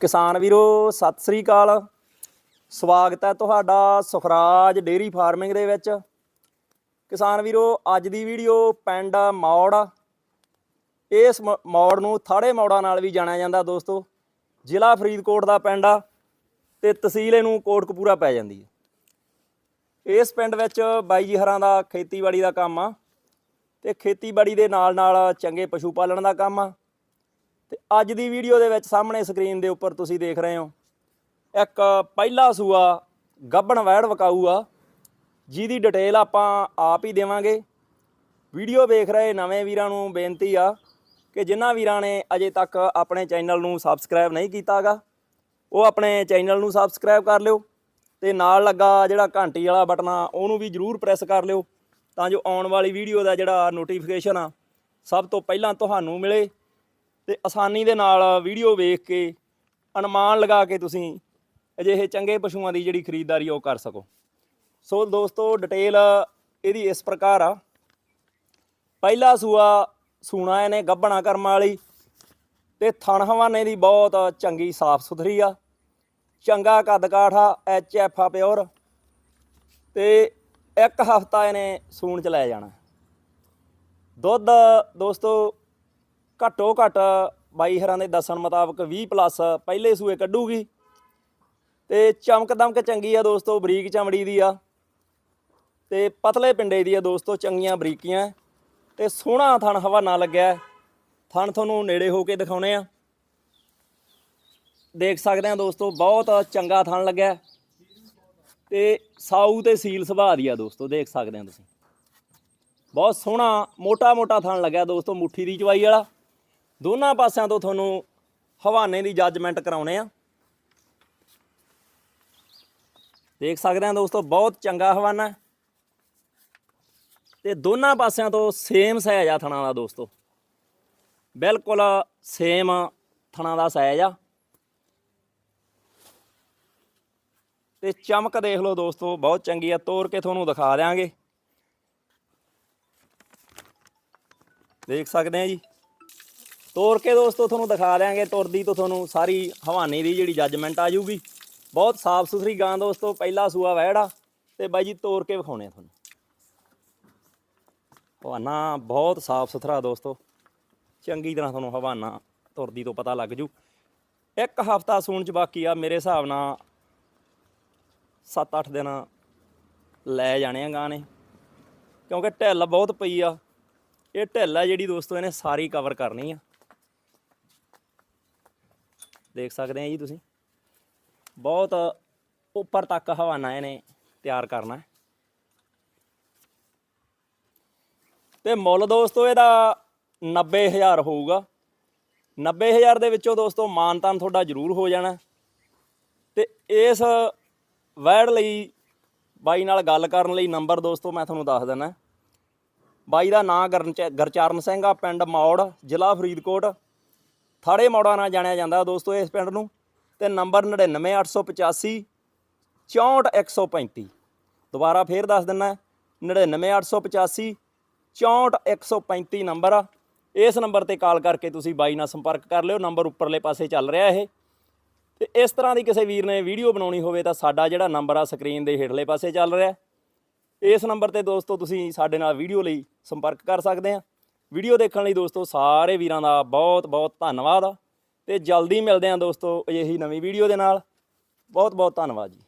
ਕਿਸਾਨ ਵੀਰੋ, ਸਤਿ ਸ੍ਰੀ ਅਕਾਲ। ਸਵਾਗਤ ਹੈ ਤੁਹਾਡਾ ਸੁਖਰਾਜ ਡੇਰੀ ਫਾਰਮਿੰਗ ਦੇ ਵਿੱਚ। ਕਿਸਾਨ ਵੀਰੋ, ਅੱਜ ਦੀ ਵੀਡੀਓ ਪਿੰਡ ਮੌੜ ਇਸ ਮ- ਮੌੜ ਨੂੰ ਥਾੜੇ ਮੌੜਾਂ ਨਾਲ ਵੀ ਜਾਣਿਆ ਜਾਂਦਾ ਦੋਸਤੋ। ਜ਼ਿਲ੍ਹਾ ਫਰੀਦਕੋਟ ਦਾ ਪਿੰਡ ਆ ਤੇ ਤਹਿਸੀਲ ਇਹਨੂੰ ਕੋਟਕਪੂਰਾ ਪੈ ਜਾਂਦੀ ਹੈ ਇਸ ਪਿੰਡ ਵਿੱਚ ਬਾਈ ਜੀ ਹਰਾਂ ਦਾ ਖੇਤੀਬਾੜੀ ਦਾ ਕੰਮ ਆ ਤੇ ਖੇਤੀਬਾੜੀ ਦੇ ਨਾਲ ਨਾਲ ਚੰਗੇ ਪਸ਼ੂ ਪਾਲਣ ਦਾ ਕੰਮ ਆ। ਤੇ ਅੱਜ ਦੀ ਵੀਡੀਓ ਦੇ ਵਿੱਚ ਸਾਹਮਣੇ ਸਕਰੀਨ ਦੇ ਉੱਪਰ ਤੁਸੀਂ ਦੇਖ ਰਹੇ ਹੋ, ਇੱਕ ਪਹਿਲਾ ਸੂਆ ਗੱਬਣ ਵੈੜ ਵਕਾਊ ਆ, ਜਿਹਦੀ ਡਿਟੇਲ ਆਪਾਂ ਆਪ ਹੀ ਦੇਵਾਂਗੇ। ਵੀਡੀਓ ਵੇਖ ਰਹੇ ਨਵੇਂ ਵੀਰਾਂ ਨੂੰ ਬੇਨਤੀ ਆ ਕਿ ਜਿਨ੍ਹਾਂ ਵੀਰਾਂ ਨੇ ਅਜੇ ਤੱਕ ਆਪਣੇ ਚੈਨਲ ਨੂੰ ਸਬਸਕ੍ਰਾਈਬ ਨਹੀਂ ਕੀਤਾਗਾ, ਉਹ ਆਪਣੇ ਚੈਨਲ ਨੂੰ ਸਬਸਕ੍ਰਾਈਬ ਕਰ ਲਿਓ ਤੇ ਨਾਲ ਲੱਗਾ ਜਿਹੜਾ ਘੰਟੀ ਵਾਲਾ ਬਟਨ ਆ, ਉਹਨੂੰ ਵੀ ਜਰੂਰ ਪ੍ਰੈਸ ਕਰ ਲਿਓ ਤਾਂ ਜੋ ਆਉਣ ਵਾਲੀ ਵੀਡੀਓ ਦਾ ਜਿਹੜਾ ਨੋਟੀਫਿਕੇਸ਼ਨ ਆ, ਸਭ ਤੋਂ ਪਹਿਲਾਂ ਤੁਹਾਨੂੰ ਮਿਲੇ। ਤੇ ਆਸਾਨੀ ਦੇ ਨਾਲ ਵੀਡੀਓ ਵੇਖ ਕੇ, ਅਨੁਮਾਨ ਲਗਾ ਕੇ ਤੁਸੀਂ ਅਜਿਹੇ ਚੰਗੇ ਪਸ਼ੂਆਂ ਦੀ ਜਿਹੜੀ ਖਰੀਦਦਾਰੀ ਉਹ ਕਰ ਸਕੋ। ਸੋ ਦੋਸਤੋ ਡਿਟੇਲ ਇਹਦੀ ਇਸ ਪ੍ਰਕਾਰ ਆ। ਪਹਿਲਾ ਸੂਆ ਸੂਣਾ ਇਹਨੇ ਗੱਭਣਾ ਕਰਮ ਵਾਲੀ ਤੇ ਥਣ ਹਵਾਨੇ ਦੀ ਬਹੁਤ ਚੰਗੀ ਸਾਫ਼ ਸੁਥਰੀ ਆ। ਚੰਗਾ ਕੱਦ ਕਾਠਾ ਐਚ ਐਫ ਆ ਪਿਓਰ। ਤੇ ਇੱਕ ਹਫਤਾ ਇਹਨੇ ਸੂਣ ਚ ਲੈ ਜਾਣਾ। ਦੁੱਧ ਦੋਸਤੋ ਘੱਟੋ ਘੱਟ ਬਾਈ ਹਰਾਂ ਦੇ ਦੱਸਣ ਮੁਤਾਬਕ 20 ਪਲੱਸ ਪਹਿਲੇ ਸੂਏ ਕੱਢੂਗੀ। ਤੇ ਚਮਕ ਦਮਕ ਚੰਗੀ ਆ ਦੋਸਤੋ, ਬਰੀਕ ਚਮੜੀ ਦੀ ਆ। ਤੇ ਪਤਲੇ ਪਿੰਡੇ ਦੀ ਆ ਦੋਸਤੋ, ਚੰਗੀਆਂ ਬਰੀਕੀਆਂ। ਤੇ ਸੋਹਣਾ ਥਣ ਹਵਾ ਨਾ ਲੱਗਿਆ। ਥਣ ਤੁਹਾਨੂੰ ਨੇੜੇ ਹੋ ਕੇ ਦਿਖਾਉਣੇ ਆ। ਦੇਖ ਸਕਦੇ ਆ ਦੋਸਤੋ, ਬਹੁਤ ਚੰਗਾ ਥਣ ਲੱਗਿਆ। ਤੇ ਸਾਊ ਤੇ ਸੀਲ ਸੁਭਾਅ ਦੀ ਆ ਦੋਸਤੋ, ਦੇਖ ਸਕਦੇ ਆ ਤੁਸੀਂ। ਬਹੁਤ ਸੋਹਣਾ ਮੋਟਾ ਮੋਟਾ ਥਣ ਲੱਗਿਆ ਦੋਸਤੋ, ਮੁੱਠੀ ਦੀ ਚਵਾਈ ਵਾਲਾ। ਦੋਨਾਂ ਪਾਸਿਆਂ ਤੋਂ ਤੁਹਾਨੂੰ ਹਵਾਨੇ ਦੀ ਜੱਜਮੈਂਟ ਕਰਾਉਣੇ ਆ। ਦੇਖ ਸਕਦੇ ਆ ਦੋਸਤੋ, ਬਹੁਤ ਚੰਗਾ ਹਵਾਨਾ। ਹੈ। ਤੇ ਦੋਨਾਂ ਪਾਸਿਆਂ ਤੋਂ ਸੇਮ ਸਾਈਜ਼ ਆ ਥਣਾ ਦਾ ਦੋਸਤੋ। ਬਿਲਕੁਲ ਸੇਮ ਥਣਾ ਦਾ ਸਾਈਜ਼ ਆ। ਤੇ ਚਮਕ ਦੇਖ ਲਓ ਦੋਸਤੋ, ਬਹੁਤ ਚੰਗੀ ਆ। ਤੋੜ ਕੇ ਤੁਹਾਨੂੰ ਦਿਖਾ ਦਿਆਂਗੇ। ਦੇਖ ਸਕਦੇ ਆ ਜੀ। ਤੋਰ ਕੇ ਦੋਸਤੋ, ਤੁਹਾਨੂੰ ਦਿਖਾ ਦਿਆਂਗੇ। ਤੁਰਦੀ ਤੋਂ ਤੁਹਾਨੂੰ ਸਾਰੀ ਹਵਾਨੇ ਦੀ ਜਿਹੜੀ ਜੱਜਮੈਂਟ ਆ ਜੂਗੀ ਬਹੁਤ ਸਾਫ਼ ਸੁਥਰੀ ਗਾਂ ਦੋਸਤੋ, ਪਹਿਲਾ ਸੂਆ ਵਹਿੜਾ। ਤੇ ਬਾਈ ਜੀ, ਤੋਰ ਕੇ ਵਿਖਾਉਣੇ ਆ ਤੁਹਾਨੂੰ। ਹਵਾਨਾ ਬਹੁਤ ਸਾਫ਼ ਸੁਥਰਾ ਦੋਸਤੋ। ਚੰਗੀ ਤਰ੍ਹਾਂ ਤੁਹਾਨੂੰ ਹਵਾਨਾ ਤੁਰਦੀ ਤੋਂ ਪਤਾ ਲੱਗ ਜੂ। ਇੱਕ ਹਫਤਾ ਸੂਣ ਚ ਬਾਕੀ ਆ, ਮੇਰੇ ਹਿਸਾਬ ਨਾਲ 7-8 ਦਿਨ ਲੈ ਜਾਣੇ ਆ ਗਾਂ ਨੇ। ਕਿਉਂਕਿ ਢਿੱਲ ਬਹੁਤ ਪਈ ਆ। ਇਹ ਢਿੱਲ ਆ ਜਿਹੜੀ ਦੋਸਤੋ, ਇਹਨੇ ਸਾਰੀ ਕਵਰ ਕਰਨੀ ਆ। ਦੇਖ ਸਕਦੇ ਆ ਜੀ ਤੁਸੀਂ। ਬਹੁਤ ਉੱਪਰ ਤੱਕ ਹਵਾਨਾ ਇਹਨੇ ਤਿਆਰ ਕਰਨਾ ਹੈ। ਤੇ ਮੁੱਲ ਦੋਸਤੋ ਇਹਦਾ 90000 ਹੋਊਗਾ। 90000 ਦੇ ਵਿੱਚੋਂ ਦੋਸਤੋ ਮਾਨਤਾਨ ਤੁਹਾਡਾ ਜ਼ਰੂਰ ਹੋ ਜਾਣਾ। ਤੇ ਇਸ ਵੈੜ ਲਈ ਬਾਈ ਨਾਲ ਗੱਲ ਕਰਨ ਲਈ ਨੰਬਰ ਦੋਸਤੋ ਮੈਂ ਤੁਹਾਨੂੰ ਦੱਸ ਦਿੰਦਾ। ਬਾਈ ਦਾ ਨਾਂ ਗਰਨਚ- ਗੁਰਚਰਨ ਸਿੰਘ ਆ, ਪਿੰਡ ਮੌੜ, ਜ਼ਿਲ੍ਹਾ ਫਰੀਦਕੋਟ। ਥਾੜੇ ਮੌੜਾ ਨਾਲ ਜਾਣਿਆ ਜਾਂਦਾ ਦੋਸਤੋ ਇਸ ਪਿੰਡ ਨੂੰ ਤੇ ਨੰਬਰ 99885 64135 ਦੁਬਾਰਾ ਫੇਰ ਦੱਸ ਦਿੰਨਾ 99885 64135 ਨੰਬਰ ਆ। ਇਸ ਨੰਬਰ ਤੇ ਕਾਲ ਕਰਕੇ ਤੁਸੀਂ ਬਾਈ ਨਾਲ ਸੰਪਰਕ ਕਰ ਲਿਓ, ਨੰਬਰ ਉੱਪਰਲੇ ਪਾਸੇ ਚੱਲ ਰਿਹਾ ਇਹ। ਤੇ ਇਸ ਤਰ੍ਹਾਂ ਦੀ ਕਿਸੇ ਵੀਰ ਨੇ ਵੀਡੀਓ ਬਣਾਉਣੀ ਹੋਵੇ ਤਾਂ ਸਾਡਾ ਜਿਹੜਾ ਨੰਬਰ ਆ ਸਕਰੀਨ ਦੇ ਹੇਠਲੇ ਪਾਸੇ ਚੱਲ ਰਿਹਾ ਇਸ ਨੰਬਰ ਤੇ ਦੋਸਤੋ ਤੁਸੀਂ ਸਾਡੇ ਨਾਲ ਵੀਡੀਓ ਲਈ ਸੰਪਰਕ ਕਰ ਸਕਦੇ ਆ। ਵੀਡੀਓ ਦੇਖਣ ਲਈ ਦੋਸਤੋ ਸਾਰੇ ਵੀਰਾਂ ਦਾ ਬਹੁਤ ਬਹੁਤ ਧੰਨਵਾਦ ਤੇ ਜਲਦੀ ਮਿਲਦੇ ਆ ਦੋਸਤੋ ਅਜਿਹੀ ਨਵੀਂ ਵੀਡੀਓ ਦੇ ਨਾਲ। ਬਹੁਤ ਬਹੁਤ ਧੰਨਵਾਦ ਜੀ।